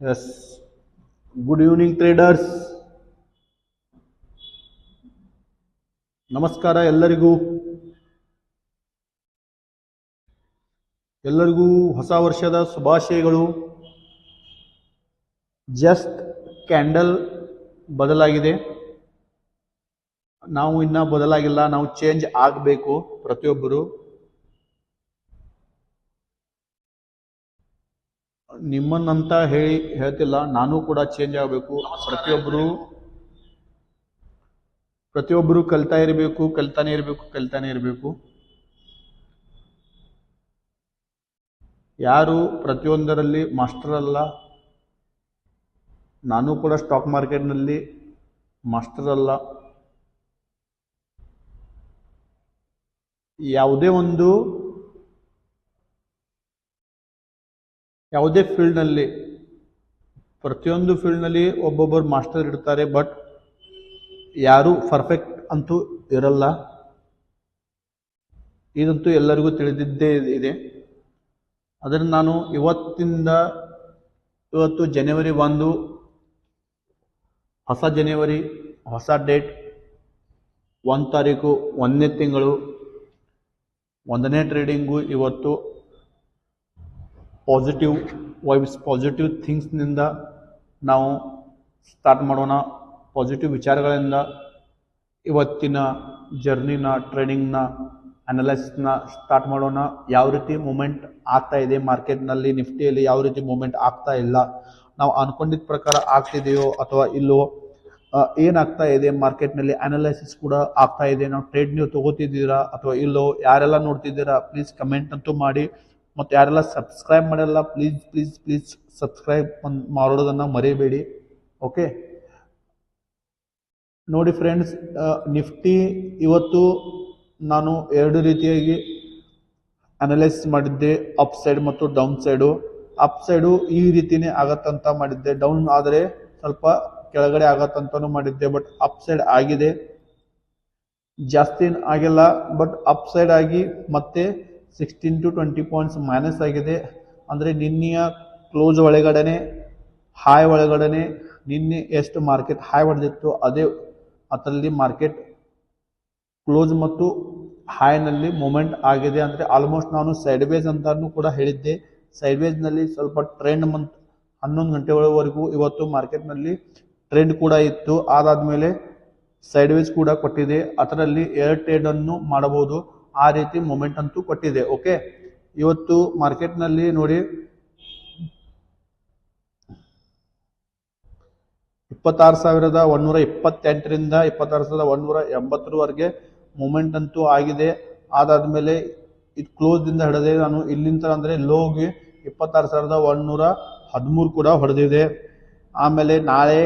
Yes good evening traders ನಮಸ್ಕಾರ ಎಲ್ಲರಿಗೂ. ಎಲ್ಲರಿಗೂ ಹೊಸ ವರ್ಷದ ಶುಭಾಶಯಗಳು. ಜಸ್ಟ್ ಕ್ಯಾಂಡಲ್ ಬದಲಾಗಿದೆ. ನಾವು ಇನ್ನೂ ಬದಲಾಗಿಲ್ಲ, ನಾವು ಚೇಂಜ್ ಆಗಬೇಕು ಪ್ರತಿಯೊಬ್ಬರು. ನಿಮ್ಮನ್ನಂತ ಹೇಳಿ ಹೇಳ್ತಿಲ್ಲ ನಾನು ಕೂಡ ಚೇಂಜ್ ಆಗಬೇಕು. ಪ್ರತಿಯೊಬ್ಬರು ಪ್ರತಿಯೊಬ್ಬರು ಕಲ್ತಾ ಇರಬೇಕು ಕಲ್ತಾನೆ ಇರಬೇಕು ಕಲ್ತಾನೆ ಇರಬೇಕು. ಯಾರು ಪ್ರತಿಯೊಂದರಲ್ಲಿ ಮಾಸ್ಟರ್ ಅಲ್ಲ. ನಾನು ಕೂಡ ಸ್ಟಾಕ್ ಮಾರ್ಕೆಟ್ನಲ್ಲಿ ಮಾಸ್ಟರ್ ಅಲ್ಲ. ಯಾವುದೇ ಒಂದು ಯಾವುದೇ ಫೀಲ್ಡ್ನಲ್ಲಿ, ಪ್ರತಿಯೊಂದು ಫೀಲ್ಡ್ನಲ್ಲಿ ಒಬ್ಬೊಬ್ಬರು ಮಾಸ್ಟರ್ ಇರ್ತಾರೆ ಬಟ್ ಯಾರು ಪರ್ಫೆಕ್ಟ್ ಅಂತೂ ಇರಲ್ಲ. ಇದಂತೂ ಎಲ್ಲರಿಗೂ ತಿಳಿದಿದ್ದೇ ಇದೆ. ಅದನ್ನು ನಾನು ಇವತ್ತಿಂದ, ಇವತ್ತು ಜನವರಿ ಒಂದು, ಹೊಸ ಜನವರಿ ಹೊಸ ಡೇಟ್, ಒಂದು ತಾರೀಕು, ಒಂದನೇ ತಿಂಗಳು, ಒಂದನೇ ಟ್ರೇಡಿಂಗು ಇವತ್ತು ಪಾಸಿಟಿವ್ ವೈಬ್ಸ್ ಪಾಸಿಟಿವ್ ಥಿಂಗ್ಸ್ನಿಂದ ನಾವು ಸ್ಟಾರ್ಟ್ ಮಾಡೋಣ. ಪಾಸಿಟಿವ್ ವಿಚಾರಗಳಿಂದ ಇವತ್ತಿನ ಜರ್ನಿನ ಟ್ರೇಡಿಂಗ್ನ ಅನಲೈಸಿಸ್ನ ಸ್ಟಾರ್ಟ್ ಮಾಡೋಣ. ಯಾವ ರೀತಿ ಮೂಮೆಂಟ್ ಆಗ್ತಾ ಇದೆ ಮಾರ್ಕೆಟ್ನಲ್ಲಿ ನಿಫ್ಟಿಯಲ್ಲಿ ಯಾವ ರೀತಿ ಮೂಮೆಂಟ್ ಆಗ್ತಾ ಇಲ್ಲ? ನಾವು ಅನ್ಕೊಂಡಿದ್ದ ಪ್ರಕಾರ ಆಗ್ತಿದೆಯೋ ಅಥವಾ ಇಲ್ಲೋ ಏನಾಗ್ತಾ ಇದೆ ಮಾರ್ಕೆಟ್ನಲ್ಲಿ ಅನಲೈಸಿಸ್ ಕೂಡ ಆಗ್ತಾ ಇದೆ. ನಾವು ಟ್ರೇಡ್ ನೀವು ತಗೋತಿದ್ದೀರಾ ಅಥವಾ ಇಲ್ಲೋ ಯಾರೆಲ್ಲ ನೋಡ್ತಿದ್ದೀರಾ? ಪ್ಲೀಸ್ ಕಮೆಂಟ್ ಅಂತೂ ಮಾಡಿ. ಮತ್ತು ಯಾರೆಲ್ಲ ಸಬ್ಸ್ಕ್ರೈಬ್ ಮಾಡಲ್ಲ ಪ್ಲೀಸ್ ಪ್ಲೀಸ್ ಪ್ಲೀಸ್ ಸಬ್ಸ್ಕ್ರೈಬ್ ಮಾಡೋದನ್ನು ಮರೆಯಬೇಡಿ ಓಕೆ ನೋಡಿ ಫ್ರೆಂಡ್ಸ್ ನಿಫ್ಟಿ ಇವತ್ತು ನಾನು ಎರಡು ರೀತಿಯಾಗಿ ಅನಲೈಸ್ ಮಾಡಿದ್ದೆ ಅಪ್ ಸೈಡ್ ಮತ್ತು ಡೌನ್ ಸೈಡು ಅಪ್ ಸೈಡು ಈ ರೀತಿನೇ ಆಗತ್ತಂತ ಮಾಡಿದ್ದೆ. ಡೌನ್ ಆದರೆ ಸ್ವಲ್ಪ ಕೆಳಗಡೆ ಆಗತ್ತಂತನೂ ಮಾಡಿದ್ದೆ ಬಟ್ ಅಪ್ ಸೈಡ್ ಆಗಿದೆ. ಜಾಸ್ತಿ ಆಗಿಲ್ಲ ಬಟ್ ಅಪ್ ಸೈಡ್ ಆಗಿ ಮತ್ತೆ sixteen to twenty points minus ಆಗಿದೆ. ಅಂದರೆ ನಿನ್ನೆಯ ಕ್ಲೋಸ್ ಒಳಗಡೆ ಹಾಯ್ ಒಳಗಡೆ ನಿನ್ನೆ ಎಷ್ಟು ಮಾರ್ಕೆಟ್ ಹಾಯ್ ಹೊಡೆದಿತ್ತು ಅದೇ ಅದರಲ್ಲಿ ಮಾರ್ಕೆಟ್ ಕ್ಲೋಸ್ ಮತ್ತು ಹಾಯ್ನಲ್ಲಿ ಮೂಮೆಂಟ್ ಆಗಿದೆ. ಅಂದರೆ ಆಲ್ಮೋಸ್ಟ್ ನಾನು ಸೈಡ್ ವೇಸ್ ಅಂತಾನು ಕೂಡ ಹೇಳಿದ್ದೆ. ಸೈಡ್ ವೇಸ್ನಲ್ಲಿ ಸ್ವಲ್ಪ ಟ್ರೆಂಡ್ ಮಂತ್ ಹನ್ನೊಂದು ಗಂಟೆಗಳವರೆಗೂ ಇವತ್ತು ಮಾರ್ಕೆಟ್ನಲ್ಲಿ ಟ್ರೆಂಡ್ ಕೂಡ ಇತ್ತು. ಅದಾದಮೇಲೆ ಸೈಡ್ ವೇಸ್ ಕೂಡ ಕೊಟ್ಟಿದೆ. ಅದರಲ್ಲಿ ಏರ್ ಟ್ರೇಡನ್ನು ಮಾಡಬಹುದು. ಆ ರೀತಿ ಮೂಮೆಂಟ್ ಅಂತೂ ಕೊಟ್ಟಿದೆ ಓಕೆ ಇವತ್ತು ಮಾರ್ಕೆಟ್ನಲ್ಲಿ ನೋಡಿ, ಇಪ್ಪತ್ತಾರು ಸಾವಿರದ ಒಂದೂರ ಇಪ್ಪತ್ತೆಂಟರಿಂದ ಇಪ್ಪತ್ತಾರು ಸಾವಿರದ ಒಂದೂರ ಎಂಬತ್ತರವರೆಗೆ ಮೂಮೆಂಟ್ ಅಂತೂ ಆಗಿದೆ. ಅದಾದಮೇಲೆ ಇದು ಕ್ಲೋಸ್ದಿಂದ ಹಿಡಿದೆ ನಾನು ಇಲ್ಲಿಂದ ಅಂದರೆ ಲೋಗೆ ಇಪ್ಪತ್ತಾರು ಸಾವಿರದ ಒಂದೂರ ಹದಿಮೂರು ಕೂಡ ಹೊಡೆದಿದೆ. ಆಮೇಲೆ ನಾಳೆ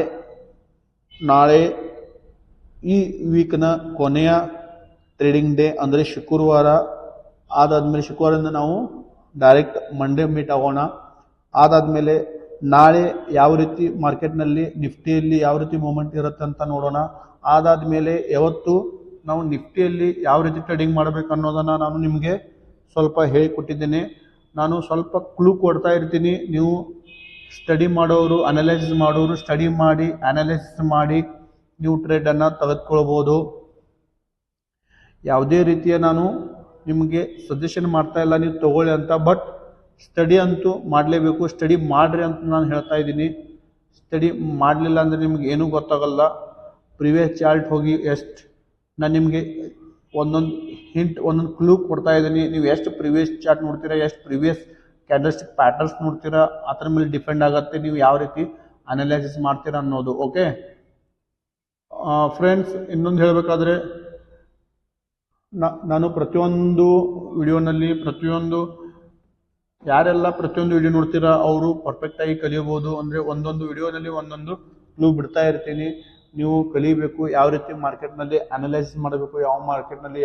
ನಾಳೆ ಈ ವೀಕ್ನ ಕೊನೆಯ ಟ್ರೇಡಿಂಗ್ ಡೇ ಅಂದರೆ ಶುಕ್ರವಾರ ಅದಾದಮೇಲೆ ಶುಕ್ರವಾರದಿಂದ ನಾವು ಡೈರೆಕ್ಟ್ ಮಂಡೇ ಮೀಟ್ ಆಗೋಣ. ಅದಾದಮೇಲೆ ನಾಳೆ ಯಾವ ರೀತಿ ಮಾರ್ಕೆಟ್ನಲ್ಲಿ ನಿಫ್ಟಿಯಲ್ಲಿ ಯಾವ ರೀತಿ ಮೂಮೆಂಟ್ ಇರುತ್ತೆ ಅಂತ ನೋಡೋಣ. ಅದಾದಮೇಲೆ ಯಾವತ್ತು ನಾವು ನಿಫ್ಟಿಯಲ್ಲಿ ಯಾವ ರೀತಿ ಟ್ರೇಡಿಂಗ್ ಮಾಡಬೇಕು ಅನ್ನೋದನ್ನು ನಾನು ನಿಮಗೆ ಸ್ವಲ್ಪ ಹೇಳಿಕೊಟ್ಟಿದ್ದೀನಿ. ನಾನು ಸ್ವಲ್ಪ ಕ್ಲೂ ಕೊಡ್ತಾ ಇರ್ತೀನಿ. ನೀವು ಸ್ಟಡಿ ಮಾಡೋರು ಅನಲೈಸ್ ಮಾಡೋರು ಸ್ಟಡಿ ಮಾಡಿ ಅನಲೈಸ್ ಮಾಡಿ, ನೀವು ಟ್ರೇಡನ್ನು ತೆಗೆದುಕೊಳ್ಬೋದು. ಯಾವುದೇ ರೀತಿಯ ನಾನು ನಿಮಗೆ ಸಜೆಷನ್ ಮಾಡ್ತಾ ಇಲ್ಲ, ನೀವು ತಗೊಳ್ಳಿ ಅಂತ ಬಟ್ ಸ್ಟಡಿ ಅಂತೂ ಮಾಡಲೇಬೇಕು ಸ್ಟಡಿ ಮಾಡ್ರಿ ಅಂತ ನಾನು ಹೇಳ್ತಾ ಇದ್ದೀನಿ. ಸ್ಟಡಿ ಮಾಡಲಿಲ್ಲ ಅಂದರೆ ನಿಮ್ಗೆ ಏನೂ ಗೊತ್ತಾಗಲ್ಲ. ಪ್ರಿವಿಯಸ್ ಚಾರ್ಟ್ ಹೋಗಿ ಎಷ್ಟು ನಾನು ನಿಮಗೆ ಒಂದೊಂದು ಹಿಂಟ್ ಒಂದೊಂದು ಕ್ಲೂ ಕೊಡ್ತಾ ಇದ್ದೀನಿ. ನೀವು ಎಷ್ಟು ಪ್ರಿವಿಯಸ್ ಚಾರ್ಟ್ ನೋಡ್ತೀರಾ, ಎಷ್ಟು ಪ್ರಿವಿಯಸ್ ಕ್ಯಾಂಡಲ್ಸ್ಟಿಕ್ ಪ್ಯಾಟರ್ನ್ಸ್ ನೋಡ್ತೀರಾ, ಅದ್ರ ಮೇಲೆ ಡಿಪೆಂಡ್ ಆಗುತ್ತೆ ನೀವು ಯಾವ ರೀತಿ ಅನಲೈಸಿಸ್ ಮಾಡ್ತೀರಾ ಅನ್ನೋದು ಓಕೆ ಫ್ರೆಂಡ್ಸ್ ಇನ್ನೊಂದು ಹೇಳಬೇಕಾದ್ರೆ ನಾನು ಪ್ರತಿಯೊಂದು ವಿಡಿಯೋನಲ್ಲಿ ಪ್ರತಿಯೊಂದು, ಯಾರೆಲ್ಲ ಪ್ರತಿಯೊಂದು ವಿಡಿಯೋ ನೋಡ್ತೀರಾ, ಅವರು ಪರ್ಫೆಕ್ಟಾಗಿ ಕಲಿಯಬಹುದು. ಅಂದರೆ ಒಂದೊಂದು ವಿಡಿಯೋನಲ್ಲಿ ಒಂದೊಂದು ಕ್ಲೂ ಬಿಡ್ತಾ ಇರ್ತೀನಿ. ನೀವು ಕಲಿಬೇಕು, ಯಾವ ರೀತಿ ಮಾರ್ಕೆಟ್ನಲ್ಲಿ ಅನಲೈಸ್ ಮಾಡಬೇಕು, ಯಾವ ಮಾರ್ಕೆಟ್ನಲ್ಲಿ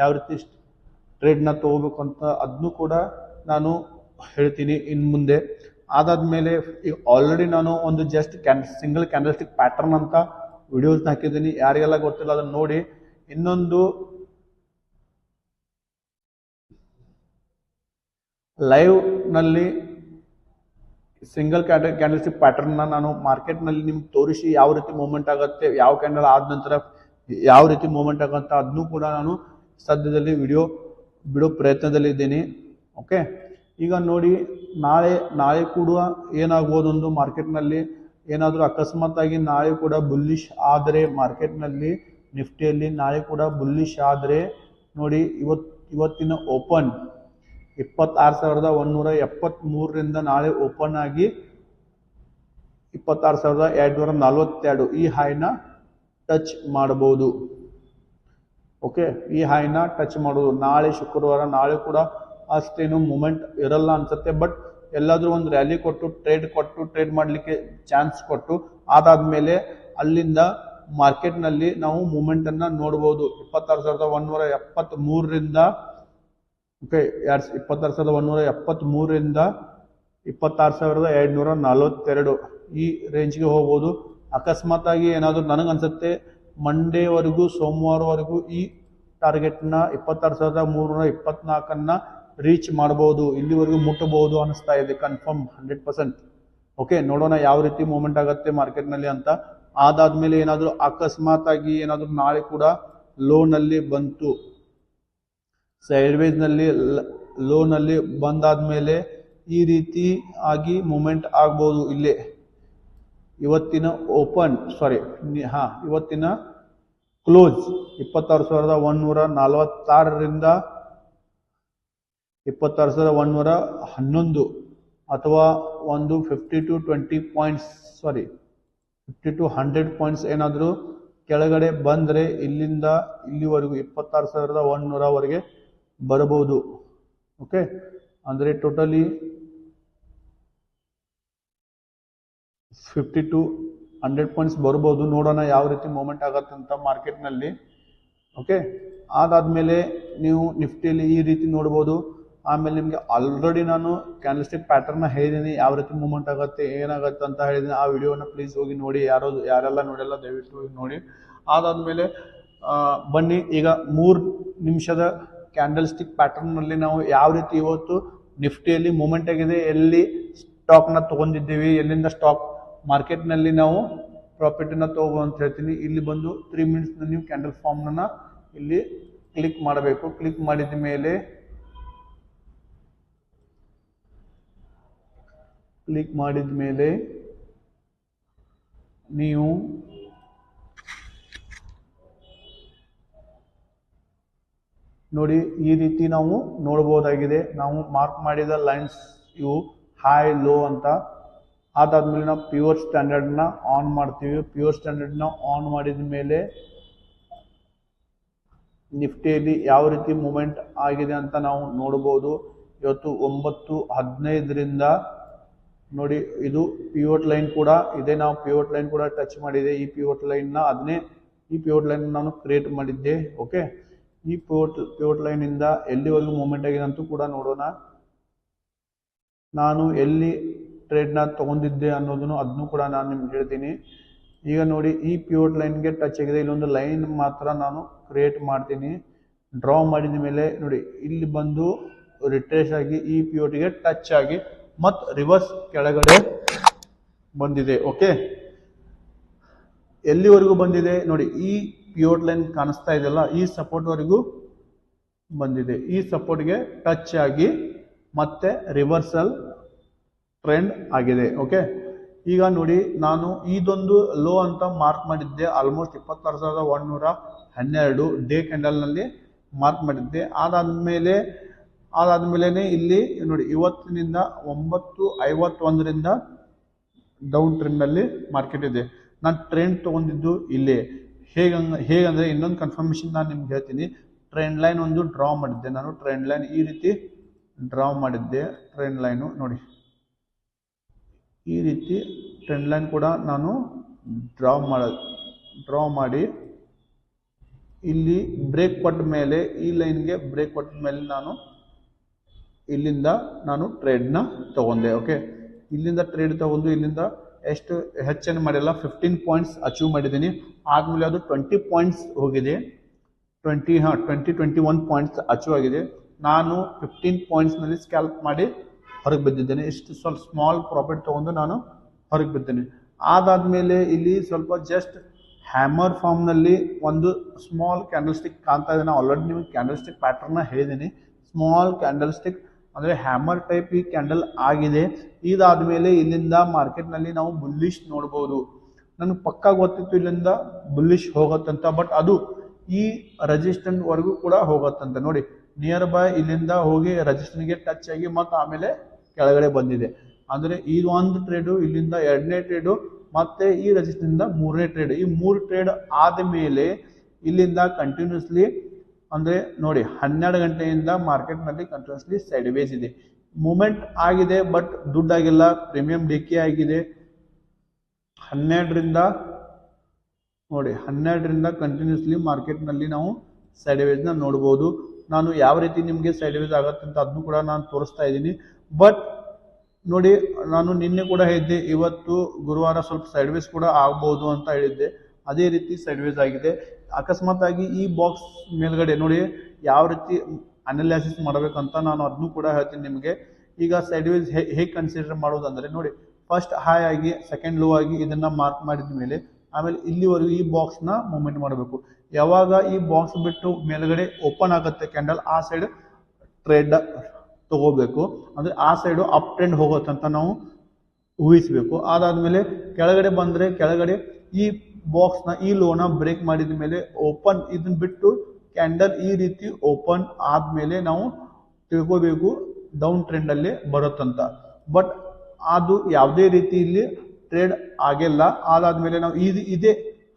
ಯಾವ ರೀತಿ ಟ್ರೇಡ್ನ ತೊಗೋಬೇಕು ಅಂತ ಅದನ್ನು ಕೂಡ ನಾನು ಹೇಳ್ತೀನಿ ಇನ್ನು ಮುಂದೆ. ಅದಾದಮೇಲೆ ಈಗ ಆಲ್ರೆಡಿ ನಾನು ಒಂದು just can single candlestick pattern ಅಂತ ವಿಡಿಯೋಸ್ನ ಹಾಕಿದ್ದೀನಿ. ಯಾರಿಗೆಲ್ಲ ಗೊತ್ತಿಲ್ಲ, ಅದನ್ನು ನೋಡಿ. ಇನ್ನೊಂದು ಲೈವ್ನಲ್ಲಿ ಸಿಂಗಲ್ ಕ್ಯಾಟ ಕ್ಯಾಂಡಲ್ಸ್ಟಿಕ್ ಪ್ಯಾಟರ್ನ್ನ ನಾನು ಮಾರ್ಕೆಟ್ನಲ್ಲಿ ನಿಮ್ಗೆ ತೋರಿಸಿ ಯಾವ ರೀತಿ ಮೂಮೆಂಟ್ ಆಗುತ್ತೆ, ಯಾವ ಕ್ಯಾಂಡಲ್ ಆದ ನಂತರ ಯಾವ ರೀತಿ ಮೂಮೆಂಟ್ ಆಗುತ್ತೆ ಅದನ್ನು ಕೂಡ ನಾನು ಸದ್ಯದಲ್ಲಿ ವಿಡಿಯೋ ಬಿಡೋ ಪ್ರಯತ್ನದಲ್ಲಿದ್ದೀನಿ ಓಕೆ ಈಗ ನೋಡಿ, ನಾಳೆ ನಾಳೆ ಕೂಡ ಏನಾಗ್ಬೋದೊಂದು ಮಾರ್ಕೆಟ್ನಲ್ಲಿ ಏನಾದರೂ ಅಕಸ್ಮಾತ್ತಾಗಿ ನಾಳೆ ಕೂಡ ಬುಲ್ಲಿಶ್ ಆದರೆ ಮಾರ್ಕೆಟ್ನಲ್ಲಿ ನಿಫ್ಟಿಯಲ್ಲಿ ನಾಳೆ ಕೂಡ ಬುಲ್ಲಿಶ್ ಆದರೆ ನೋಡಿ ಇವತ್ತು ಇವತ್ತಿನ ಓಪನ್ ಇಪ್ಪತ್ತಾರು ಸಾವಿರದ ಒಂದೂರ ಎಪ್ಪತ್ತ್ಮೂರರಿಂದ ನಾಳೆ ಓಪನ್ ಆಗಿ ಇಪ್ಪತ್ತಾರು ಸಾವಿರದ ಎರಡುನೂರ ನಲ್ವತ್ತೆರಡು ಈ ಹೈನ ಟಚ್ ಮಾಡಬಹುದು. ಓಕೆ, ಈ ಹೈನ ಟಚ್ ಮಾಡೋದು. ನಾಳೆ ಶುಕ್ರವಾರ, ನಾಳೆ ಕೂಡ ಅಷ್ಟೇನು ಮೂಮೆಂಟ್ ಇರಲ್ಲ ಅನ್ಸುತ್ತೆ. ಬಟ್ ಎಲ್ಲಾದರೂ ಒಂದು ರ್ಯಾಲಿ ಕೊಟ್ಟು, ಟ್ರೇಡ್ ಕೊಟ್ಟು, ಟ್ರೇಡ್ ಮಾಡಲಿಕ್ಕೆ ಚಾನ್ಸ್ ಕೊಟ್ಟು, ಅದಾದಮೇಲೆ ಅಲ್ಲಿಂದ ಮಾರ್ಕೆಟ್ನಲ್ಲಿ ನಾವು ಮೂಮೆಂಟನ್ನು ನೋಡ್ಬೋದು. ಇಪ್ಪತ್ತಾರು ಸಾವಿರದ ಒಂದೂರ ಎಪ್ಪತ್ತ್ಮೂರರಿಂದ ಓಕೆ, ಎರಡು ಇಪ್ಪತ್ತಾರು ಸಾವಿರದ ಒಂದೂರ ಎಪ್ಪತ್ತ್ಮೂರರಿಂದ ಇಪ್ಪತ್ತಾರು ಸಾವಿರದ ಎರಡುನೂರ ನಲವತ್ತೆರಡು ಈ ರೇಂಜ್ಗೆ ಹೋಗ್ಬೋದು. ಅಕಸ್ಮಾತಾಗಿ ಏನಾದರೂ ನನಗೆ ಅನ್ಸುತ್ತೆ ಮಂಡೇವರೆಗೂ, ಸೋಮವಾರವರೆಗೂ ಈ ಟಾರ್ಗೆಟ್ನ ಇಪ್ಪತ್ತಾರು ಸಾವಿರದ ಮೂರುನೂರ ಇಪ್ಪತ್ನಾಲ್ಕನ್ನು ರೀಚ್ ಮಾಡ್ಬೋದು, ಇಲ್ಲಿವರೆಗೂ ಮುಟ್ಟಬಹುದು ಅನಿಸ್ತಾ ಇದೆ, ಕನ್ಫರ್ಮ್ ಹಂಡ್ರೆಡ್ ಪರ್ಸೆಂಟ್. ಓಕೆ, ನೋಡೋಣ ಯಾವ ರೀತಿ ಮೂವ್ಮೆಂಟ್ ಆಗುತ್ತೆ ಮಾರ್ಕೆಟ್ನಲ್ಲಿ ಅಂತ. ಅದಾದ್ಮೇಲೆ ಏನಾದರೂ ಅಕಸ್ಮಾತ್ ಆಗಿ ಏನಾದರೂ ನಾಳೆ ಕೂಡ ಲೋನಲ್ಲಿ ಬಂತು. ಸೈಡ್ವೇಸ್ನಲ್ಲಿ ಲೋನಲ್ಲಿ ಬಂದಾದ್ಮೇಲೆ ಈ ರೀತಿ ಆಗಿ ಮೂಮೆಂಟ್ ಆಗ್ಬೋದು ಇಲ್ಲೇ ಇವತ್ತಿನ ಓಪನ್ ಸಾರಿ ಹಾ ಇವತ್ತಿನ ಕ್ಲೋಸ್ ಇಪ್ಪತ್ತಾರು ಸಾವಿರದ ಒಂದೂರ ನಲವತ್ತಾರರಿಂದ ಇಪ್ಪತ್ತಾರು ಸಾವಿರದ ಒಂದೂರ ಹನ್ನೊಂದು ಅಥವಾ ಒಂದು fifty to twenty points sorry fifty to hundred points ಏನಾದರೂ ಕೆಳಗಡೆ ಬಂದರೆ ಇಲ್ಲಿಂದ ಇಲ್ಲಿವರೆಗೂ ಇಪ್ಪತ್ತಾರು ಸಾವಿರದ ಒಂದೂರವರೆಗೆ ಬರಬಹುದು. ಓಕೆ ಅಂದರೆ totally fifty to hundred points ಬರ್ಬೋದು ನೋಡೋಣ ಯಾವ ರೀತಿ ಮೂಮೆಂಟ್ ಆಗತ್ತೆ ಅಂತ ಮಾರ್ಕೆಟ್ನಲ್ಲಿ ಓಕೆ ಅದಾದಮೇಲೆ ನೀವು ನಿಫ್ಟಿಯಲ್ಲಿ ಈ ರೀತಿ ನೋಡ್ಬೋದು. ಆಮೇಲೆ ನಿಮಗೆ ಆಲ್ರೆಡಿ ನಾನು ಕ್ಯಾನ್ಲಿಸ್ಟಿಕ್ ಪ್ಯಾಟರ್ನ ಹೇಳಿದ್ದೀನಿ ಯಾವ ರೀತಿ ಮೂಮೆಂಟ್ ಆಗುತ್ತೆ, ಏನಾಗುತ್ತೆ ಅಂತ ಹೇಳಿದ್ದೀನಿ ಆ ವಿಡಿಯೋನ ಪ್ಲೀಸ್ ಹೋಗಿ ನೋಡಿ. ಯಾರೋ, ಯಾರೆಲ್ಲ ನೋಡಿಲ್ಲ, ದಯವಿಟ್ಟು ಹೋಗಿ ನೋಡಿ. ಅದಾದಮೇಲೆ ಬನ್ನಿ. ಈಗ ಮೂರು ನಿಮಿಷದ ಕ್ಯಾಂಡಲ್ ಸ್ಟಿಕ್ ಪ್ಯಾಟರ್ನಲ್ಲಿ ನಾವು ಯಾವ ರೀತಿ ಇವತ್ತು ನಿಫ್ಟಿಯಲ್ಲಿ ಮೂಮೆಂಟ್ ಆಗಿದೆ, ಎಲ್ಲಿ ಸ್ಟಾಕ್ನ ತೊಗೊಂಡಿದ್ದೀವಿ, ಎಲ್ಲಿಂದ ಸ್ಟಾಕ್ ಮಾರ್ಕೆಟ್ನಲ್ಲಿ ನಾವು ಪ್ರಾಫಿಟನ್ನು ತಗೋಬೋದು ಅಂತ ಹೇಳ್ತೀನಿ. ಇಲ್ಲಿ ಬಂದು ತ್ರೀ ಮಿನಿಟ್ಸ್ನ ನೀವು ಕ್ಯಾಂಡಲ್ ಫಾರ್ಮ್ನ ಇಲ್ಲಿ ಕ್ಲಿಕ್ ಮಾಡಬೇಕು. ಕ್ಲಿಕ್ ಮಾಡಿದ ಮೇಲೆ ಕ್ಲಿಕ್ ಮಾಡಿದ ಮೇಲೆ ನೀವು ನೋಡಿ, ಈ ರೀತಿ ನಾವು ನೋಡ್ಬೋದಾಗಿದೆ ನಾವು ಮಾರ್ಕ್ ಮಾಡಿದ ಲೈನ್ಸ್ ಇವು ಹೈ ಲೋ ಅಂತ. ಅದಾದ್ಮೇಲೆ ನಾವು ಪ್ಯೂರ್ ಸ್ಟ್ಯಾಂಡರ್ಡ್ನ ಆನ್ ಮಾಡ್ತೀವಿ. ಪ್ಯೂರ್ ಸ್ಟ್ಯಾಂಡರ್ಡ್ನ ಆನ್ ಮಾಡಿದ ಮೇಲೆ ನಿಫ್ಟಿಯಲ್ಲಿ ಯಾವ ರೀತಿ ಮೂಮೆಂಟ್ ಆಗಿದೆ ಅಂತ ನಾವು ನೋಡ್ಬೋದು ಇವತ್ತು ಒಂಬತ್ತು, ಹದಿನೈದರಿಂದ ನೋಡಿ, ಇದು ಪಿವೋಟ್ ಲೈನ್ ಕೂಡ ಇದೆ. ನಾವು ಪಿವೋಟ್ ಲೈನ್ ಕೂಡ ಟಚ್ ಮಾಡಿದೆ. ಈ ಪಿವೋಟ್ ಲೈನ್ನ ಅದನ್ನೇ ಈ ಪಿವೋಟ್ ಲೈನ್ ನಾನು ಕ್ರಿಯೇಟ್ ಮಾಡಿದ್ದೆ. ಓಕೆ ಈ ಪಿವೋಟ್ ಲೈನ್ ಲೈನಿಂದ ಎಲ್ಲಿವರೆಗೂ ಮೂಮೆಂಟ್ ಆಗಿದೆ ಅಂತೂ ಕೂಡ ನೋಡೋಣ. ನಾನು ಎಲ್ಲಿ ಟ್ರೇಡ್ನ ತಗೊಂಡಿದ್ದೆ ಅನ್ನೋದನ್ನು ಅದನ್ನು ಕೂಡ ನಾನು ನಿಮ್ಗೆ ಹೇಳ್ತೀನಿ. ಈಗ ನೋಡಿ, ಈ ಪಿವೋಟ್ ಲೈನ್ಗೆ ಟಚ್ ಆಗಿದೆ. ಇಲ್ಲೊಂದು ಲೈನ್ ಮಾತ್ರ ನಾನು ಕ್ರಿಯೇಟ್ ಮಾಡ್ತೀನಿ. ಡ್ರಾ ಮಾಡಿದ ಮೇಲೆ ನೋಡಿ, ಇಲ್ಲಿ ಬಂದು ರಿಟ್ರೇಸ್ ಆಗಿ ಈ ಪಿವೋಟಿಗೆ ಟಚ್ ಆಗಿ ಮತ್ತು ರಿವರ್ಸ್ ಕೆಳಗಡೆ ಬಂದಿದೆ ಓಕೆ ಎಲ್ಲಿವರೆಗೂ ಬಂದಿದೆ? ನೋಡಿ, ಈ ಪಿವೋಟ್ ಲೈನ್ ಕಾಣಿಸ್ತಾ ಇದೆಯಲ್ಲ, ಈ ಸಪೋರ್ಟ್ವರೆಗೂ ಬಂದಿದೆ. ಈ ಸಪೋರ್ಟ್ಗೆ ಟಚ್ ಆಗಿ ಮತ್ತೆ ರಿವರ್ಸಲ್ ಟ್ರೆಂಡ್ ಆಗಿದೆ ಓಕೆ ಈಗ ನೋಡಿ, ನಾನು ಇದೊಂದು ಲೋ ಅಂತ ಮಾರ್ಕ್ ಮಾಡಿದ್ದೆ ಆಲ್ಮೋಸ್ಟ್ ಇಪ್ಪತ್ತಾರು ಸಾವಿರದ ಒಂದೂರ ಹನ್ನೆರಡು ಡೇ ಕ್ಯಾಂಡಲ್ನಲ್ಲಿ ಮಾರ್ಕ್ ಮಾಡಿದ್ದೆ. ಅದಾದಮೇಲೆ ಅದಾದಮೇಲೆ ಇಲ್ಲಿ ನೋಡಿ, ಇವತ್ತಿನಿಂದ ಒಂಬತ್ತು ಐವತ್ತೊಂದರಿಂದ ಡೌನ್ ಟ್ರೆಂಡ್ನಲ್ಲಿ ಮಾರ್ಕೆಟ್ ಇದೆ. ನಾನು ಟ್ರೆಂಡ್ ತೊಗೊಂಡಿದ್ದು ಇಲ್ಲೇ. ಹೇಗಂಗ, ಹೇಗಂದರೆ ಇನ್ನೊಂದು ಕನ್ಫರ್ಮೇಷನ್ ನಾನು ನಿಮ್ಗೆ ಹೇಳ್ತೀನಿ. ಟ್ರೆಂಡ್ ಲೈನ್ ಒಂದು ಡ್ರಾ ಮಾಡಿದ್ದೆ. ನಾನು ಟ್ರೆಂಡ್ ಲೈನ್ ಈ ರೀತಿ ಡ್ರಾ ಮಾಡಿದ್ದೆ. ಟ್ರೆಂಡ್ ಲೈನು ನೋಡಿ. ಈ ರೀತಿ ಟ್ರೆಂಡ್ ಲೈನ್ ಕೂಡ ನಾನು ಡ್ರಾ ಮಾಡ ಡ್ರಾ ಮಾಡಿ ಇಲ್ಲಿ ಬ್ರೇಕ್ ಕೊಟ್ಟ ಮೇಲೆ, ಈ ಲೈನ್ಗೆ ಬ್ರೇಕ್ ಕೊಟ್ಟ ಮೇಲೆ ನಾನು ಇಲ್ಲಿಂದ ನಾನು ಟ್ರೇಡ್ನ ತಗೊಂಡೆ ಓಕೆ ಇಲ್ಲಿಂದ ಟ್ರೇಡ್ ತಗೊಂಡು ಇಲ್ಲಿಂದ ಎಷ್ಟು ಹೆಚ್ಚೇನು ಮಾಡಿಲ್ಲ ಫಿಫ್ಟೀನ್ ಪಾಯಿಂಟ್ಸ್ ಅಚೀವ್ ಮಾಡಿದ್ದೀನಿ. ಆದಮೇಲೆ ಅದು ಟ್ವೆಂಟಿ ಪಾಯಿಂಟ್ಸ್ ಹೋಗಿದೆ. ಟ್ವೆಂಟಿ ಹಾಂ twenty twenty one points achieve ಆಗಿದೆ. ನಾನು ಫಿಫ್ಟೀನ್ ಪಾಯಿಂಟ್ಸ್ನಲ್ಲಿ ಸ್ಕ್ಯಾಲ್ಪ್ ಮಾಡಿ ಹೊರಗೆ ಬಿದ್ದಿದ್ದೇನೆ. ಇಷ್ಟು ಸ್ವಲ್ಪ ಸ್ಮಾಲ್ ಪ್ರಾಫಿಟ್ ತೊಗೊಂಡು ನಾನು ಹೊರಗೆ ಬಿದ್ದೇನೆ. ಅದಾದಮೇಲೆ ಇಲ್ಲಿ ಸ್ವಲ್ಪ ಜಸ್ಟ್ ಹ್ಯಾಮರ್ ಫಾರ್ಮ್ನಲ್ಲಿ ಒಂದು ಸ್ಮಾಲ್ ಕ್ಯಾಂಡಲ್ ಸ್ಟಿಕ್ ಕಾಣ್ತಾ ಇದೆ. ನಾನು ಆಲ್ರೆಡಿ ನಿಮಗೆ ಕ್ಯಾಂಡಲ್ ಸ್ಟಿಕ್ ಪ್ಯಾಟರ್ನ ಹೇಳಿದ್ದೀನಿ. ಸ್ಮಾಲ್ ಕ್ಯಾಂಡಲ್ ಸ್ಟಿಕ್ ಅಂದರೆ ಹ್ಯಾಮರ್ ಟೈಪ್ ಈ ಕ್ಯಾಂಡಲ್ ಆಗಿದೆ. ಇದಾದಮೇಲೆ ಇಲ್ಲಿಂದ ಮಾರ್ಕೆಟ್ನಲ್ಲಿ ನಾವು ಬುಲ್ಲಿಶ್ ನೋಡ್ಬೋದು. ನನಗೆ ಪಕ್ಕಾ ಗೊತ್ತಿತ್ತು ಇಲ್ಲಿಂದ ಬುಲ್ಲಿಶ್ ಹೋಗತ್ತಂತ ಬಟ್ ಅದು ಈ ರೆಜಿಸ್ಟೆಂಟ್ ವರೆಗೂ ಕೂಡ ಹೋಗತ್ತಂತ. ನೋಡಿ ನಿಯರ್ ಬೈ ಇಲ್ಲಿಂದ ಹೋಗಿ ರೆಜಿಸ್ಟೆಂಟ್ಗೆ ಟಚ್ ಆಗಿ ಮತ್ತೆ ಆಮೇಲೆ ಕೆಳಗಡೆ ಬಂದಿದೆ. ಅಂದರೆ ಈ ಒಂದು ಟ್ರೇಡು ಇಲ್ಲಿಂದ ಎರಡನೇ ಟ್ರೇಡು ಮತ್ತೆ ಈ ರೆಜಿಸ್ಟೆಂಟ್ ಮೂರನೇ ಟ್ರೇಡ್ ಈ ಮೂರು ಟ್ರೇಡ್ ಆದ ಮೇಲೆ ಇಲ್ಲಿಂದ ಕಂಟಿನ್ಯೂಸ್ಲಿ ಅಂದರೆ ನೋಡಿ, ಹನ್ನೆರಡು ಗಂಟೆಯಿಂದ ಮಾರ್ಕೆಟ್ನಲ್ಲಿ ಕಂಟಿನ್ಯೂಸ್ಲಿ ಸೈಡ್ ವೇಸ್ ಇದೆ. ಮೂಮೆಂಟ್ ಆಗಿದೆ ಬಟ್ ದುಡ್ಡಾಗಿಲ್ಲ ಪ್ರೀಮಿಯಂ ಡಿಕೆ ಆಗಿದೆ. ಹನ್ನೆರಡರಿಂದ, ನೋಡಿ, ಹನ್ನೆರಡರಿಂದ ಕಂಟಿನ್ಯೂಸ್ಲಿ ಮಾರ್ಕೆಟ್ನಲ್ಲಿ ನಾವು ಸೈಡ್ ವೇಸ್ನ ನೋಡ್ಬೋದು. ನಾನು ಯಾವ ರೀತಿ ನಿಮಗೆ ಸೈಡ್ ವೇಸ್ ಆಗುತ್ತೆ ಅಂತ ಅದನ್ನು ಕೂಡ ನಾನು ತೋರಿಸ್ತಾ ಇದ್ದೀನಿ. ಬಟ್ ನೋಡಿ, ನಾನು ನಿನ್ನೆ ಕೂಡ ಹೇಳಿದ್ದೆ, ಇವತ್ತು ಗುರುವಾರ ಸ್ವಲ್ಪ ಸೈಡ್ವೇಸ್ ಕೂಡ ಆಗ್ಬೋದು ಅಂತ ಹೇಳಿದ್ದೆ. ಅದೇ ರೀತಿ ಸೈಡ್ ವೇಸ್ ಆಗಿದೆ. ಅಕಸ್ಮಾತ್ ಆಗಿ ಈ ಬಾಕ್ಸ್ ಮೇಲ್ಗಡೆ, ನೋಡಿ, ಯಾವ ರೀತಿ ಅನಲೈಸಿಸ್ ಮಾಡಬೇಕಂತ ನಾನು ಅದನ್ನು ಕೂಡ ಹೇಳ್ತೀನಿ ನಿಮಗೆ. ಈಗ ಸೈಡ್ವೇಸ್ ಹೇಗೆ ಕನ್ಸಿಡರ್ ಮಾಡೋದಂದರೆ, ನೋಡಿ ಫಸ್ಟ್ ಹೈ ಆಗಿ ಸೆಕೆಂಡ್ ಲೋ ಆಗಿ ಇದನ್ನ ಮಾರ್ಕ್ ಮಾಡಿದ ಮೇಲೆ ಆಮೇಲೆ ಇಲ್ಲಿವರೆಗೂ ಈ ಬಾಕ್ಸ್ನ ಮೂವ್ಮೆಂಟ್ ಮಾಡಬೇಕು. ಯಾವಾಗ ಈ ಬಾಕ್ಸ್ ಬಿಟ್ಟು ಮೇಲ್ಗಡೆ ಓಪನ್ ಆಗುತ್ತೆ ಕ್ಯಾಂಡಲ್ ಆ ಸೈಡ್ ಟ್ರೇಡ್ ತಗೋಬೇಕು. ಅಂದರೆ ಆ ಸೈಡು ಅಪ್ ಟ್ರೆಂಡ್ ಹೋಗುತ್ತಂತ ನಾವು ಊಹಿಸಬೇಕು. ಅದಾದಮೇಲೆ ಕೆಳಗಡೆ ಬಂದರೆ ಕೆಳಗಡೆ ಈ ಬಾಕ್ಸ್ನ ಈ ಲೋನ ಬ್ರೇಕ್ ಮಾಡಿದ ಮೇಲೆ ಓಪನ್ ಇದನ್ನ ಬಿಟ್ಟು ಕ್ಯಾಂಡಲ್ ಈ ರೀತಿ ಓಪನ್ ಆದ್ಮೇಲೆ ನಾವು ತಿಳ್ಕೋಬೇಕು ಡೌನ್ ಟ್ರೆಂಡಲ್ಲಿ ಬರುತ್ತಂತ. ಬಟ್ ಅದು ಯಾವುದೇ ರೀತಿ ಇಲ್ಲಿ ಟ್ರೇಡ್ ಆಗಿಲ್ಲ. ಅದಾದ್ಮೇಲೆ ನಾವು ಇದು ಇದೇ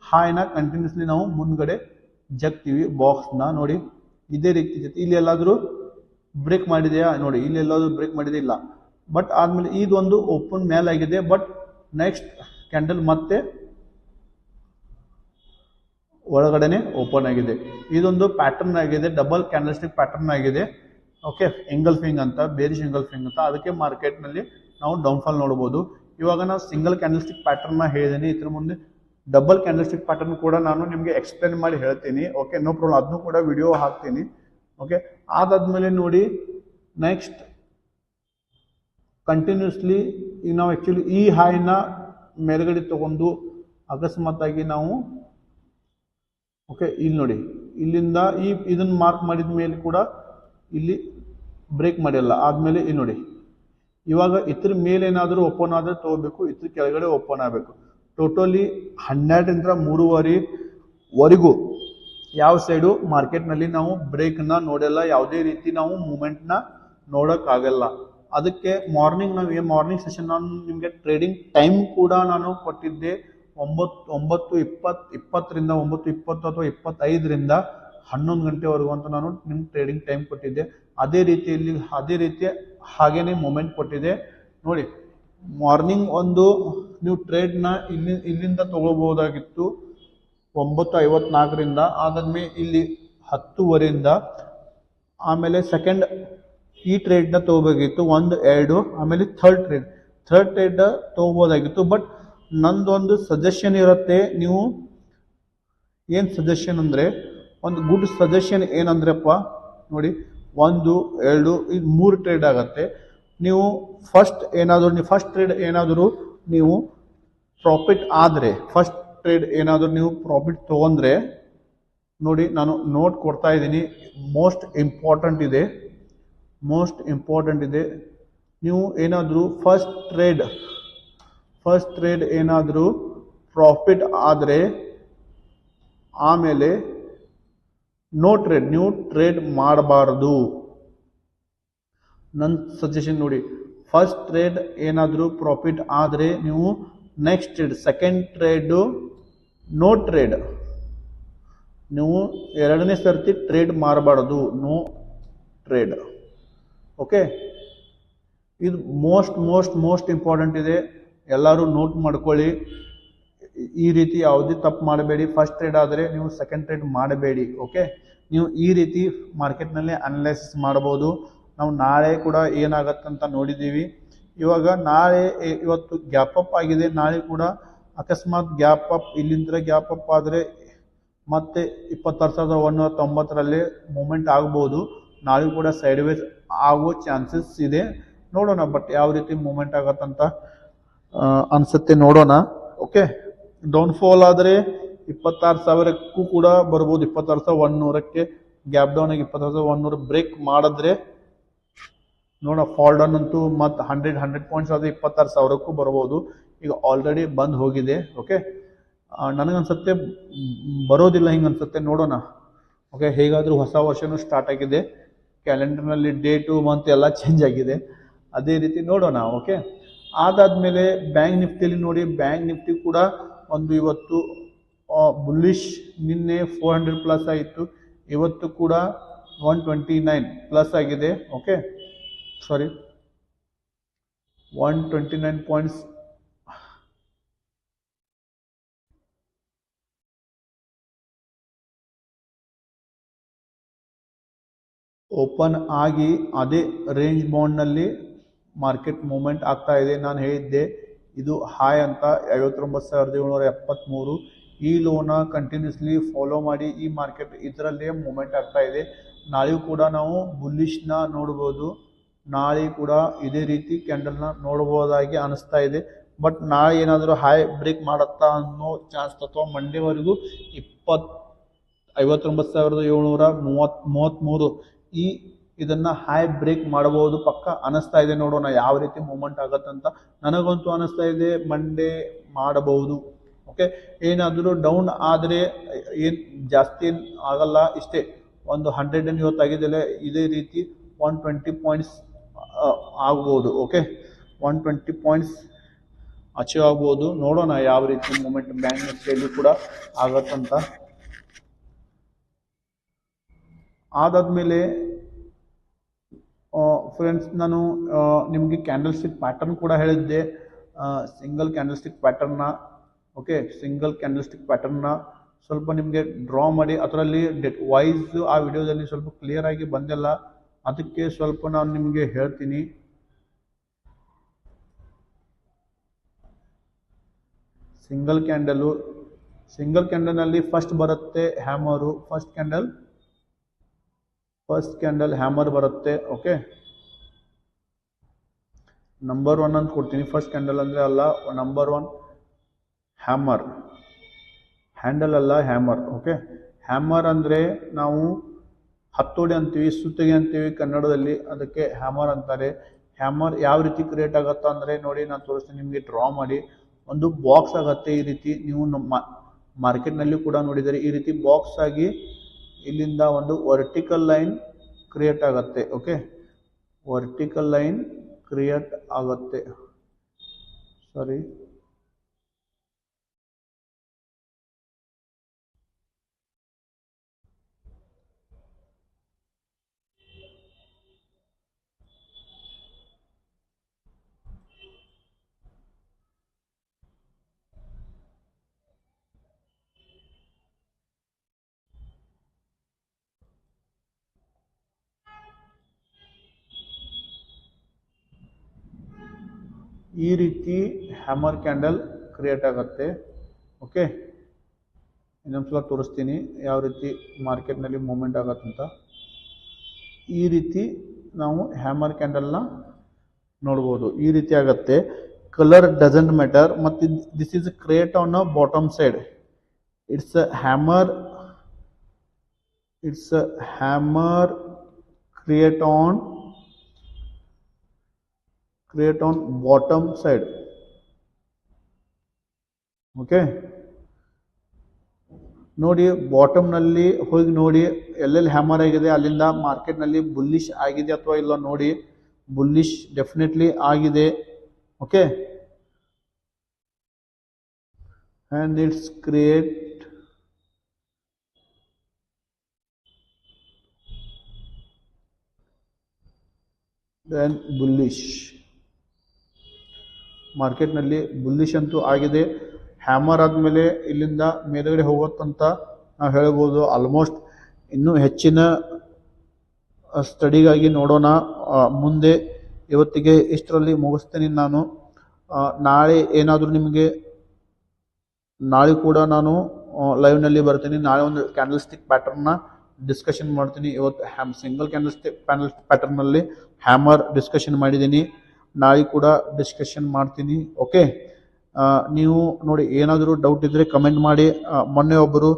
ಹಾಯ್ನ ಕಂಟಿನ್ಯೂಸ್ಲಿ ನಾವು ಮುಂದ್ಗಡೆ ಜಗ್ತೀವಿ ಬಾಕ್ಸ್ನ ನೋಡಿ. ಇದೇ ರೀತಿ ಜೊತೆ ಇಲ್ಲಿ ಎಲ್ಲಾದರೂ ಬ್ರೇಕ್ ಮಾಡಿದೆಯಾ? ನೋಡಿ, ಇಲ್ಲಿ ಎಲ್ಲಾದರೂ ಬ್ರೇಕ್ ಮಾಡಿದೆ ಇಲ್ಲ. ಬಟ್ ಆದಮೇಲೆ ಇದೊಂದು ಓಪನ್ ಮೇಲಾಗಿದೆ ಬಟ್ ನೆಕ್ಸ್ಟ್ ಕ್ಯಾಂಡಲ್ ಮತ್ತೆ ಒಳಗಡೆನೆ ಓಪನ್ ಆಗಿದೆ. ಇದೊಂದು ಪ್ಯಾಟರ್ನ್ ಆಗಿದೆ. ಡಬಲ್ ಕ್ಯಾಂಡಲ್ಸ್ಟಿಕ್ ಪ್ಯಾಟರ್ನ್ ಆಗಿದೆ. ಓಕೆ ಎಂಗಲ್ಫಿಂಗ್ ಅಂತ ಬೇರಿಶ್ ಎಂಗಲ್ಫಿಂಗ್ ಅಂತ. ಅದಕ್ಕೆ ಮಾರ್ಕೆಟ್ನಲ್ಲಿ ನಾವು ಡೌನ್ಫಾಲ್ ನೋಡ್ಬೋದು. ಇವಾಗ ನಾವು ಸಿಂಗಲ್ ಕ್ಯಾಂಡಲ್ಸ್ಟಿಕ್ ಪ್ಯಾಟರ್ನ್ನ ಹೇಳಿದ್ದೀನಿ ಇದ್ರ ಮುಂದೆ ಡಬಲ್ ಕ್ಯಾಂಡಲ್ಸ್ಟಿಕ್ ಪ್ಯಾಟರ್ನ್ ಕೂಡ ನಾನು ನಿಮಗೆ ಎಕ್ಸ್ಪ್ಲೇನ್ ಮಾಡಿ ಹೇಳ್ತೀನಿ. ಓಕೆ ನೋ ಪ್ರಾಬ್ಲಮ್ ಅದನ್ನು ಕೂಡ ವಿಡಿಯೋ ಹಾಕ್ತೀನಿ. ಓಕೆ ಅದಾದ್ಮೇಲೆ ನೋಡಿ ನೆಕ್ಸ್ಟ್ ಕಂಟಿನ್ಯೂಸ್ಲಿ ಈಗ ನಾವು ಆ್ಯಕ್ಚುಲಿ ಈ ಹಾಯ್ನ ಮೇಲ್ಗಡೆ ತಗೊಂಡು ಅಕಸ್ಮಾತಾಗಿ ನಾವು ಓಕೆ ಇಲ್ಲಿ ನೋಡಿ. ಇಲ್ಲಿಂದ ಈ, ಇದನ್ನು ಮಾರ್ಕ್ ಮಾಡಿದ ಮೇಲೆ ಕೂಡ ಇಲ್ಲಿ ಬ್ರೇಕ್ ಮಾಡಿಲ್ಲ. ಆದಮೇಲೆ ಇಲ್ಲಿ ನೋಡಿ. ಇವಾಗ ಇದ್ರ ಮೇಲೆ ಏನಾದರೂ ಓಪನ್ ಆದರೆ ತೊಗೋಬೇಕು ಇದ್ರ ಕೆಳಗಡೆ ಓಪನ್ ಆಗಬೇಕು. ಟೋಟಲಿ ಹನ್ನೆರಡರಿಂದ ಮೂರುವರೆ ವರೆಗೂ ಯಾವ ಸೈಡು ಮಾರ್ಕೆಟ್ನಲ್ಲಿ ನಾವು ಬ್ರೇಕ್ನ ನೋಡಲ್ಲ, ಯಾವುದೇ ರೀತಿ ನಾವು ಮೂಮೆಂಟ್ನ ನೋಡೋಕ್ಕಾಗಲ್ಲ. ಅದಕ್ಕೆ ಮಾರ್ನಿಂಗ್ ನಾವು ಏನು ಮಾರ್ನಿಂಗ್ ಸೆಷನ್ ನಾನು ನಿಮಗೆ ಟ್ರೇಡಿಂಗ್ ಟೈಮ್ ಕೂಡ ನಾನು ಕೊಟ್ಟಿದ್ದೆ ಒಂಬತ್ತು ಒಂಬತ್ತು ಇಪ್ಪತ್ತು ಇಪ್ಪತ್ತರಿಂದ ಒಂಬತ್ತು ಇಪ್ಪತ್ತು ಅಥವಾ ಇಪ್ಪತ್ತೈದರಿಂದ ಹನ್ನೊಂದು ಗಂಟೆವರೆಗೂ ಅಂತ ನಾನು ನಿಮ್ಗೆ ಟ್ರೇಡಿಂಗ್ ಟೈಮ್ ಕೊಟ್ಟಿದ್ದೆ. ಅದೇ ರೀತಿಯಲ್ಲಿ, ಅದೇ ರೀತಿ ಹಾಗೇನೆ ಮೂಮೆಂಟ್ ಕೊಟ್ಟಿದೆ. ನೋಡಿ ಮಾರ್ನಿಂಗ್ ಒಂದು ನೀವು ಟ್ರೇಡ್ನ ಇಲ್ಲಿ, ಇಲ್ಲಿಂದ ತಗೋಬಹುದಾಗಿತ್ತು ಒಂಬತ್ತು ಐವತ್ನಾಲ್ಕರಿಂದ ಆದಮೇಲೆ ಇಲ್ಲಿ ಹತ್ತುವರೆಯಿಂದ, ಆಮೇಲೆ ಸೆಕೆಂಡ್ ಈ ಟ್ರೇಡ್ನ ತಗೋಬೇಕಿತ್ತು ಒಂದು ಎರಡು ಆಮೇಲೆ ಥರ್ಡ್ ಟ್ರೇಡ್ ಥರ್ಡ್ ಟ್ರೇಡ್ ತೊಗೋಬೋದಾಗಿತ್ತು ಬಟ್ ನಂದೊಂದು ಸಜೆಷನ್ ಇರುತ್ತೆ, ನೀವು ಏನು ಸಜೆಷನ್ ಅಂದರೆ, ಒಂದು ಗುಡ್ ಸಜೆಷನ್ ಏನಂದ್ರಪ್ಪ, ನೋಡಿ ಒಂದು, ಎರಡು, ಇದು ಮೂರು ಟ್ರೇಡ್ ಆಗುತ್ತೆ. ನೀವು ಫಸ್ಟ್ ಏನಾದರೂ, ನೀವು ಫಸ್ಟ್ ಟ್ರೇಡ್ ಏನಾದರೂ ನೀವು ಪ್ರಾಫಿಟ್ ಆದರೆ ಫಸ್ಟ್ ಟ್ರೇಡ್ ಏನಾದರೂ ನೀವು ಪ್ರಾಫಿಟ್ ತೊಗೊಂಡ್ರೆ, ನೋಡಿ ನಾನು ನೋಟ್ ಕೊಡ್ತಾ ಇದ್ದೀನಿ ಮೋಸ್ಟ್ ಇಂಪಾರ್ಟೆಂಟ್ ಇದೆ ಮೋಸ್ಟ್ ಇಂಪಾರ್ಟೆಂಟ್ ಇದೆ. ನೀವು ಏನಾದರೂ ಫಸ್ಟ್ ಟ್ರೇಡ್ ಫಸ್ಟ್ ಟ್ರೇಡ್ ಏನಾದರೂ ಪ್ರಾಫಿಟ್ ಆದರೆ, ಆಮೇಲೆ ನೋ ಟ್ರೇಡ್ ನೀವು ಟ್ರೇಡ್ ಮಾಡಬಾರ್ದು. ನನ್ನ ಸಜೆಷನ್ ನೋಡಿ ಫಸ್ಟ್ ಟ್ರೇಡ್ ಏನಾದರೂ ಪ್ರಾಫಿಟ್ ಆದರೆ ನೀವು next trade second trade no trade ನೀವು ಎರಡನೇ ಸರ್ತಿ ಟ್ರೇಡ್ ಮಾಡಬಾರ್ದು ನೋ ಟ್ರೇಡ್ ಓಕೆ ಇದು ಮೋಸ್ಟ್ ಮೋಸ್ಟ್ ಮೋಸ್ಟ್ ಇಂಪಾರ್ಟೆಂಟ್ ಇದೆ. ಎಲ್ಲರೂ ನೋಟ್ ಮಾಡ್ಕೊಳ್ಳಿ. ಈ ರೀತಿ ಯಾವುದೇ ತಪ್ಪು ಮಾಡಬೇಡಿ. ಫಸ್ಟ್ ಟ್ರೇಡ್ ಆದರೆ ನೀವು ಸೆಕೆಂಡ್ ಟ್ರೇಡ್ ಮಾಡಬೇಡಿ ಓಕೆ ನೀವು ಈ ರೀತಿ ಮಾರ್ಕೆಟ್ನಲ್ಲಿ ಅನಲೈಸಿಸ್ ಮಾಡ್ಬೋದು ನಾವು ನಾಳೆ ಕೂಡ ಏನಾಗತ್ತಂತ ನೋಡಿದ್ದೀವಿ. ಇವಾಗ ನಾಳೆ ಇವತ್ತು ಗ್ಯಾಪ್ ಅಪ್ ಆಗಿದೆ. ನಾಳೆ ಕೂಡ ಅಕಸ್ಮಾತ್ ಗ್ಯಾಪ್ ಅಪ್ ಇಲ್ಲಿಂದ ಗ್ಯಾಪ್ ಅಪ್ ಆದರೆ ಮತ್ತೆ ಇಪ್ಪತ್ತಾರು ಸಾವಿರದ ಒಂದೂರ ತೊಂಬತ್ತರಲ್ಲಿ ಮೂಮೆಂಟ್ ಆಗ್ಬೋದು. ನಾಳೆ ಕೂಡ ಸೈಡ್ ವೇಸ್ ಆಗೋ ಚಾನ್ಸಸ್ ಇದೆ. ನೋಡೋಣ ಬಟ್ ಯಾವ ರೀತಿ ಮೂಮೆಂಟ್ ಆಗತ್ತಂತ ಅನ್ಸುತ್ತೆ ನೋಡೋಣ ಓಕೆ ಡೌನ್ಫಾಲ್ ಆದರೆ ಇಪ್ಪತ್ತಾರು ಸಾವಿರಕ್ಕೂ ಕೂಡ ಬರ್ಬೋದು. ಇಪ್ಪತ್ತಾರು ಸಾವಿರ ಒನ್ನೂರಕ್ಕೆ ಗ್ಯಾಪ್ ಡೌನ್ ಆಗಿ ಇಪ್ಪತ್ತಾರು ಸಾವಿರ ಒನ್ನೂರು ಬ್ರೇಕ್ ಮಾಡಿದ್ರೆ ನೋಡೋಣ ಫಾಲ್ ಡೌನ್ ಅಂತೂ ಮತ್ತು ಹಂಡ್ರೆಡ್ ಹಂಡ್ರೆಡ್ ಪಾಯಿಂಟ್ಸ್ ಆದರೆ ಇಪ್ಪತ್ತಾರು ಸಾವಿರಕ್ಕೂ ಬರ್ಬೋದು. ಈಗ ಆಲ್ರೆಡಿ ಬಂದ್ ಹೋಗಿದೆ ಓಕೆ ನನಗನ್ಸುತ್ತೆ, ಬರೋದಿಲ್ಲ ಹಿಂಗೆ ಅನ್ಸುತ್ತೆ ನೋಡೋಣ. ಓಕೆ ಹೇಗಾದರೂ ಹೊಸ ವರ್ಷನೂ ಸ್ಟಾರ್ಟ್ ಆಗಿದೆ. ಕ್ಯಾಲೆಂಡರ್ನಲ್ಲಿ ಡೇಟು ಮಂತ್ ಎಲ್ಲ ಚೇಂಜ್ ಆಗಿದೆ. ಅದೇ ರೀತಿ ನೋಡೋಣ ಓಕೆ ಅದಾದಮೇಲೆ ಬ್ಯಾಂಕ್ ನಿಫ್ಟಿಯಲ್ಲಿ ನೋಡಿ ಬ್ಯಾಂಕ್ ನಿಫ್ಟಿ ಕೂಡ ಒಂದು ಇವತ್ತು ಬುಲ್ಲಿಶ್ ನಿನ್ನೆ ಫೋರ್ ಹಂಡ್ರೆಡ್ ಪ್ಲಸ್ ಆಯಿತು. ಇವತ್ತು ಕೂಡ ಒನ್ ಟ್ವೆಂಟಿ ನೈನ್ ಪ್ಲಸ್ ಆಗಿದೆ. Okay sorry one twenty nine points open ಆಗಿ ಅದೇ ರೇಂಜ್ ಬೌಂಡ್ನಲ್ಲಿ ಮಾರ್ಕೆಟ್ ಮೂಮೆಂಟ್ ಆಗ್ತಾ ಇದೆ. ನಾನು ಹೇಳಿದ್ದೆ ಇದು ಹಾಯ್ ಅಂತ ಐವತ್ತೊಂಬತ್ತು ಸಾವಿರದ ಏಳ್ನೂರ ಎಪ್ಪತ್ತ್ಮೂರು ಈ ಲೋನ ಕಂಟಿನ್ಯೂಸ್ಲಿ ಫಾಲೋ ಮಾಡಿ ಈ ಮಾರ್ಕೆಟ್ ಇದರಲ್ಲೇ ಮೂಮೆಂಟ್ ಆಗ್ತಾ ಇದೆ. ನಾಳೆಯೂ ಕೂಡ ನಾವು ಬುಲ್ಲಿಶ್ನ ನೋಡ್ಬೋದು. ನಾಳೆ ಕೂಡ ಇದೇ ರೀತಿ ಕ್ಯಾಂಡಲ್ನ ನೋಡ್ಬೋದಾಗಿ ಅನಿಸ್ತಾ ಇದೆ. ಬಟ್ ನಾಳೆ ಏನಾದರೂ ಹೈ ಬ್ರೇಕ್ ಮಾಡುತ್ತಾ ಅನ್ನೋ ಚಾನ್ಸ್ ಅಥವಾ ಮಂಡೇವರೆಗೂ ಇಪ್ಪತ್ತು ಐವತ್ತೊಂಬತ್ತು ಸಾವಿರದ ಏಳ್ನೂರ ಮೂವತ್ತ್ ಮೂವತ್ತ್ಮೂರು ಈ ಇದನ್ನ ಹೈ ಬ್ರೇಕ್ ಮಾಡಬಹುದು. ಪಕ್ಕ ಅನಿಸ್ತಾ ಇದೆ ನೋಡೋಣ ಯಾವ ರೀತಿ ಮೂಮೆಂಟ್ ಆಗತ್ತಂತ ನನಗಂತೂ ಅನಿಸ್ತಾ ಇದೆ. ಮಂಡೇ ಮಾಡಬಹುದು. ಓಕೆ ಏನಾದರೂ ಡೌನ್ ಆದರೆ ಏನು ಜಾಸ್ತಿ ಆಗಲ್ಲ, ಇಷ್ಟೇ ಒಂದು ಹಂಡ್ರೆಡ್ ಇವತ್ತು ಆಗಿದ್ದಲ್ಲ ಇದೇ ರೀತಿ ಒನ್ ಟ್ವೆಂಟಿ ಪಾಯಿಂಟ್ಸ್ ಆಗ್ಬೋದು. Okay one twenty points achieve ಆಗ್ಬೋದು. ನೋಡೋಣ ಯಾವ ರೀತಿ ಮೂಮೆಂಟ್ ಬ್ಯಾಂಕ್ ನಿಫ್ಟಿಯಲ್ಲಿ ಕೂಡ ಆಗತ್ತಂತ. ಅದಾದಮೇಲೆ ಫ್ರೆಂಡ್ಸ್ ನಾನು ನಿಮಗೆ ಕ್ಯಾಂಡಲ್ ಸ್ಟಿಕ್ ಪ್ಯಾಟರ್ನ್ ಕೂಡ ಹೇಳಿದ್ದೆ. Single candle stick pattern okay single candle stick pattern ಸ್ವಲ್ಪ ನಿಮಗೆ ಡ್ರಾ ಮಾಡಿ, ಅದರಲ್ಲಿ ಡೆಟ್ ವೈಸ್ ಆ ವಿಡಿಯೋದಲ್ಲಿ ಸ್ವಲ್ಪ ಕ್ಲಿಯರ್ ಆಗಿ ಬಂದಿಲ್ಲ. ಅದಕ್ಕೆ ಸ್ವಲ್ಪ ನಾನು ನಿಮಗೆ ಹೇಳ್ತೀನಿ. ಸಿಂಗಲ್ ಕ್ಯಾಂಡಲು ಸಿಂಗಲ್ ಕ್ಯಾಂಡಲ್ನಲ್ಲಿ ಫಸ್ಟ್ ಬರುತ್ತೆ hammer first candle first candle hammer ಬರುತ್ತೆ ಓಕೆ ನಂಬರ್ ಒನ್ ಅಂತ ಕೊಡ್ತೀನಿ. ಫಸ್ಟ್ ಕ್ಯಾಂಡಲ್ ಅಂದರೆ ಅಲ್ಲ ನಂಬರ್ ಒನ್ ಹ್ಯಾಮರ್ ಹ್ಯಾಂಡಲ್ ಅಲ್ಲ ಹ್ಯಾಮರ್ ಓಕೆ ಹ್ಯಾಮರ್ ಅಂದರೆ ನಾವು ಹತ್ತೋಡಿ ಅಂತೀವಿ, ಸುತ್ತಿಗೆ ಅಂತೀವಿ ಕನ್ನಡದಲ್ಲಿ, ಅದಕ್ಕೆ ಹ್ಯಾಮರ್ ಅಂತಾರೆ. ಹ್ಯಾಮರ್ ಯಾವ ರೀತಿ ಕ್ರಿಯೇಟ್ ಆಗುತ್ತೆ ಅಂದರೆ, ನೋಡಿ ನಾನು ತೋರಿಸ್ತೀನಿ, ನಿಮಗೆ ಡ್ರಾ ಮಾಡಿ. ಒಂದು ಬಾಕ್ಸ್ ಆಗುತ್ತೆ ಈ ರೀತಿ. ನೀವು ನಮ್ಮ ಮಾರ್ಕೆಟ್ನಲ್ಲಿ ಕೂಡ ನೋಡಿದರೆ ಈ ರೀತಿ ಬಾಕ್ಸ್ ಆಗಿ ಇಲ್ಲಿಂದ ಒಂದು ವರ್ಟಿಕಲ್ ಲೈನ್ ಕ್ರಿಯೇಟ್ ಆಗುತ್ತೆ ಓಕೆ ವರ್ಟಿಕಲ್ ಲೈನ್ ಕ್ರಿಯೇಟ್ ಆಗುತ್ತೆ ಸಾರಿ ಈ ರೀತಿ ಹ್ಯಾಮರ್ ಕ್ಯಾಂಡಲ್ ಕ್ರಿಯೇಟ್ ಆಗುತ್ತೆ. ಓಕೆ ಇನ್ನೊಂದು ಸಲ ತೋರಿಸ್ತೀನಿ ಯಾವ ರೀತಿ ಮಾರ್ಕೆಟ್ನಲ್ಲಿ ಮೂಮೆಂಟ್ ಆಗತ್ತಂತ ಈ ರೀತಿ ನಾವು ಹ್ಯಾಮರ್ ಕ್ಯಾಂಡಲ್ನ ನೋಡ್ಬೋದು. ಈ ರೀತಿ ಆಗತ್ತೆ. ಕಲರ್ ಡಜೆಂಟ್ ಮ್ಯಾಟರ್ ಮತ್ತು this is create on a bottom side it's a hammer it's a hammer create on create on bottom side. Okay ನೋಡಿ ಬಾಟಮ್ನಲ್ಲಿ ಹೋಗಿ ನೋಡಿ, ಎಲ್ಲೆಲ್ಲಿ ಹ್ಯಾಮರ್ ಆಗಿದೆ, ಅಲ್ಲಿಂದ ಮಾರ್ಕೆಟ್ನಲ್ಲಿ ಬುಲ್ಲಿಶ್ ಆಗಿದೆ ಅಥವಾ ಇಲ್ಲ ನೋಡಿ ಬುಲ್ಲಿಶ್ ಡೆಫಿನೆಟ್ಲಿ ಆಗಿದೆ. Okay and it's create then bullish ಮಾರ್ಕೆಟ್ನಲ್ಲಿ ಬುಲ್ಲಿಶ್ ಅಂತೂ ಆಗಿದೆ. ಹ್ಯಾಮರ್ ಆದಮೇಲೆ ಇಲ್ಲಿಂದ ಮೇಲುಗಡೆ ಹೋಗುತ್ತಂತ ನಾವು ಹೇಳ್ಬೋದು. ಆಲ್ಮೋಸ್ಟ್ ಇನ್ನೂ ಹೆಚ್ಚಿನ ಸ್ಟಡಿಗಾಗಿ ನೋಡೋಣ. ಮುಂದೆ ಇವತ್ತಿಗೆ ಇಷ್ಟರಲ್ಲಿ ಮುಗಿಸ್ತೀನಿ ನಾನು. ನಾಳೆ ಏನಾದರೂ ನಿಮಗೆ, ನಾಳೆ ಕೂಡ ನಾನು ಲೈವ್ನಲ್ಲಿ ಬರ್ತೀನಿ. ನಾಳೆ ಒಂದು ಕ್ಯಾಂಡಲ್ ಸ್ಟಿಕ್ ಪ್ಯಾಟರ್ನ್ನ ಡಿಸ್ಕಷನ್ ಮಾಡ್ತೀನಿ. ಇವತ್ತು ham single candle stick panel ಪ್ಯಾಟರ್ನಲ್ಲಿ ಹ್ಯಾಮರ್ ಡಿಸ್ಕಷನ್ ಮಾಡಿದ್ದೀನಿ. ನಾಳೆ ಕೂಡ ಡಿಸ್ಕಷನ್ ಮಾಡ್ತೀನಿ ಓಕೆ ನೀವು ನೋಡಿ ಏನಾದರೂ ಡೌಟ್ ಇದ್ದರೆ ಕಮೆಂಟ್ ಮಾಡಿ. ಮೊನ್ನೆ ಒಬ್ಬರು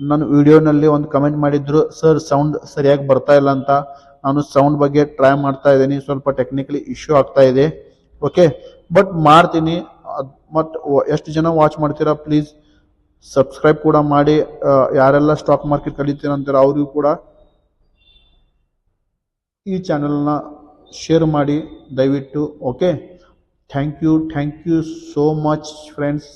ನನ್ನ ವಿಡಿಯೋನಲ್ಲಿ ಒಂದು ಕಮೆಂಟ್ ಮಾಡಿದ್ರು ಸರ್ ಸೌಂಡ್ ಸರಿಯಾಗಿ ಬರ್ತಾ ಇಲ್ಲ ಅಂತ. ನಾನು ಸೌಂಡ್ ಬಗ್ಗೆ ಟ್ರೈ ಮಾಡ್ತಾ ಇದ್ದೀನಿ, ಸ್ವಲ್ಪ ಟೆಕ್ನಿಕಲಿ ಇಶ್ಯೂ ಆಗ್ತಾ ಇದೆ ಓಕೆ ಬಟ್ ಮಾಡ್ತೀನಿ. ಮತ್ತು ಎಷ್ಟು ಜನ ವಾಚ್ ಮಾಡ್ತೀರಾ ಪ್ಲೀಸ್ ಸಬ್ಸ್ಕ್ರೈಬ್ ಕೂಡ ಮಾಡಿ. ಯಾರೆಲ್ಲ ಸ್ಟಾಕ್ ಮಾರ್ಕೆಟ್ ಕಲಿತೀರ ಅವರಿಗೂ ಅವ್ರಿಗೂ ಕೂಡ ಈ ಚಾನಲ್ನ ಶೇರ್ ಮಾಡಿ ದಯವಿಟ್ಟು okay thank you thank you so much friends